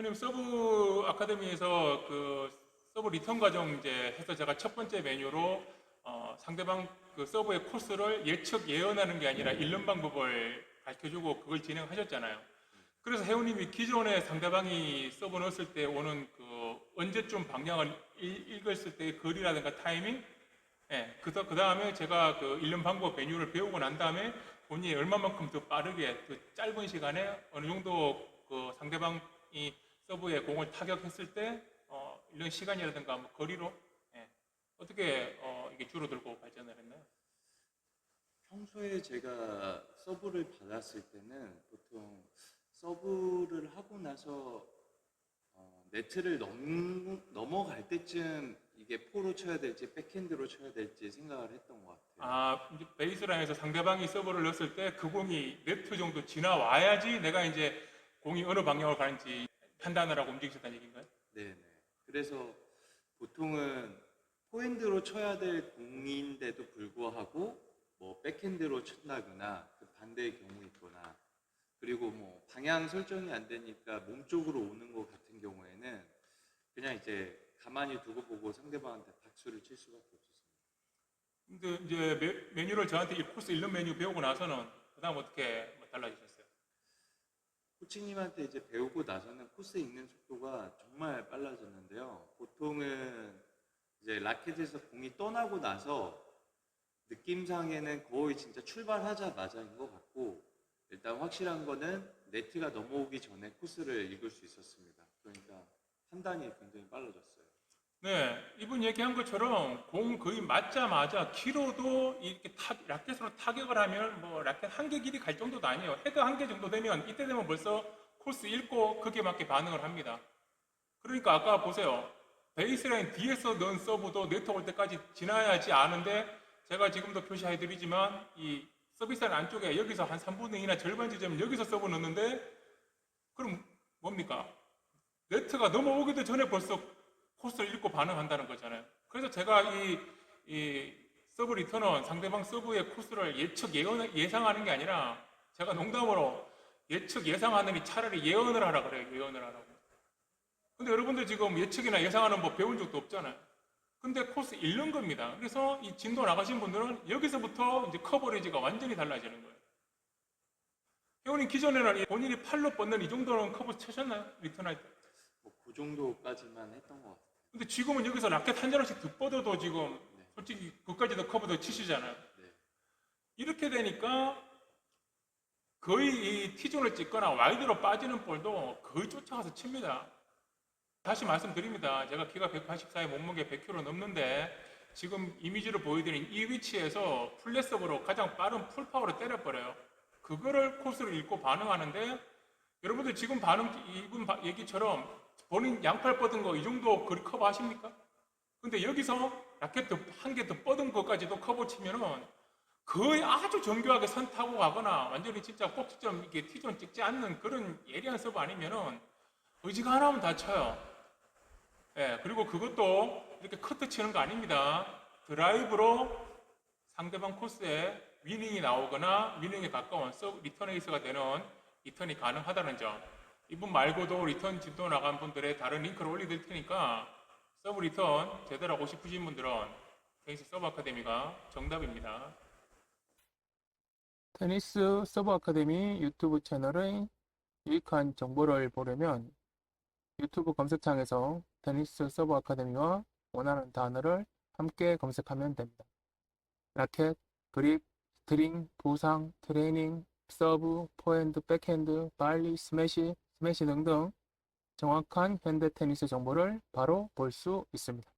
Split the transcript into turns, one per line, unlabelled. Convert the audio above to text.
형님 서브 아카데미에서 그 서브 리턴 과정 이제 해서 제가 첫 번째 메뉴로 어, 상대방 그 서브의 코스를 예측 예언하는 게 아니라 읽는 방법을 가르쳐주고 그걸 진행하셨잖아요. 그래서 회원님이 기존에 상대방이 서브 넣었을 때 오는 그 언제쯤 방향을 읽- 읽었을 때의 거리라든가 타이밍, 예, 그, 그 다음에 제가 그 읽는 방법 메뉴를 배우고 난 다음에 본인이 얼마만큼 더 빠르게 그 짧은 시간에 어느 정도 그 상대방이 서브에 공을 타격했을 때 어, 이런 시간이라든가 뭐 거리로 예, 어떻게 어, 이게 줄어들고 발전을 했나요?
평소에 제가 서브를 받았을 때는 보통 서브를 하고 나서 어, 네트를 넘, 넘어갈 때쯤 이게 포로 쳐야 될지 백핸드로 쳐야 될지 생각을 했던 것 같아요.
아, 이제 베이스라인에서 상대방이 서브를 넣었을 때 그 공이 네트 정도 지나와야지 내가 이제 공이 어느 방향으로 가는지 판단을 하고 움직이셨다는 얘기인가요?
네네. 그래서 보통은 포핸드로 쳐야 될 공인데도 불구하고 뭐 백핸드로 친다거나 그 반대의 경우 있거나 그리고 뭐 방향 설정이 안 되니까 몸 쪽으로 오는 것 같은 경우에는 그냥 이제 가만히 두고 보고 상대방한테 박수를 칠 수밖에 없었습니다.
근데 이제 메, 메뉴를 저한테 이 코스 읽는 메뉴 배우고 나서는 그다음 어떻게 뭐 달라지셨어요?
코치님한테 이제 배우고 나서는 코스 읽는 속도가 정말 빨라졌는데요. 보통은 이제 라켓에서 공이 떠나고 나서 느낌상에는 거의 진짜 출발하자마자인 것 같고 일단 확실한 거는 네트가 넘어오기 전에 코스를 읽을 수 있었습니다. 그러니까 판단이 굉장히 빨라졌어요.
네, 이분 얘기한 것처럼 공 거의 맞자마자 키로도 이렇게 타, 라켓으로 타격을 하면 뭐 라켓 한 개 길이 갈 정도도 아니에요. 헤드 한 개 정도 되면 이때 되면 벌써 코스 읽고 거기에 맞게 반응을 합니다. 그러니까 아까 보세요. 베이스라인 뒤에서 넣은 서브도 네트 올 때까지 지나야지 아는데 제가 지금도 표시해드리지만 이 서비스라인 안쪽에 여기서 한 3분의 2나 절반 지점 여기서 서브 넣는데 그럼 뭡니까? 네트가 넘어오기도 전에 벌써 코스를 읽고 반응한다는 거잖아요. 그래서 제가 이, 이 서브 리턴은 상대방 서브의 코스를 예측 예언, 예상하는 게 아니라 제가 농담으로 예측 예상하느니 차라리 예언을 하라 그래요. 예언을 하라고. 근데 여러분들 지금 예측이나 예상하는 법 배운 적도 없잖아요. 근데 코스 읽는 겁니다. 그래서 이 진도 나가신 분들은 여기서부터 이제 커버리지가 완전히 달라지는 거예요. 회원님 기존에는 이 본인이 팔로 뻗는 이 정도는 커버 쳐셨나요? 리턴할 때?
뭐 그 정도까지만 했던 것 같아요.
근데 지금은 여기서 라켓 한 자루씩 더 뻗어도 지금
네.
솔직히 그까지도 커버도 치시잖아요.
네.
이렇게 되니까 거의 이 티존을 찍거나 와이드로 빠지는 볼도 거의 쫓아가서 칩니다. 다시 말씀드립니다. 제가 키가 184에 몸무게 100kg 넘는데 지금 이미지로 보여드린 이 위치에서 플랫서브로 가장 빠른 풀파워로 때려버려요. 그거를 코스를 읽고 반응하는데 여러분들 지금 반응 이분 바- 얘기처럼 본인 양팔 뻗은 거 이 정도 거리 커버 하십니까? 근데 여기서 라켓 한개 더 뻗은 것까지도 커버 치면은 거의 아주 정교하게 선 타고 가거나 완전히 진짜 꼭지점 이렇게 티존 찍지 않는 그런 예리한 서브 아니면은 의지가 하나면 다쳐요. 예, 그리고 그것도 이렇게 커트 치는 거 아닙니다. 드라이브로 상대방 코스에 위닝이 나오거나 위닝에 가까운 서브 리턴 에이스가 되는 리턴이 가능하다는 점. 이분 말고도 리턴 진도 나간 분들의 다른 링크를 올려드릴 테니까 서브 리턴 제대로 하고 싶으신 분들은 테니스 서브 아카데미가 정답입니다. 테니스 서브 아카데미 유튜브 채널의 유익한 정보를 보려면 유튜브 검색창에서 테니스 서브 아카데미와 원하는 단어를 함께 검색하면 됩니다. 라켓, 그립, 스트링, 부상, 트레이닝, 서브, 포핸드, 백핸드, 발리, 스매시, 스매시 등등 정확한 현대 테니스 정보를 바로 볼 수 있습니다.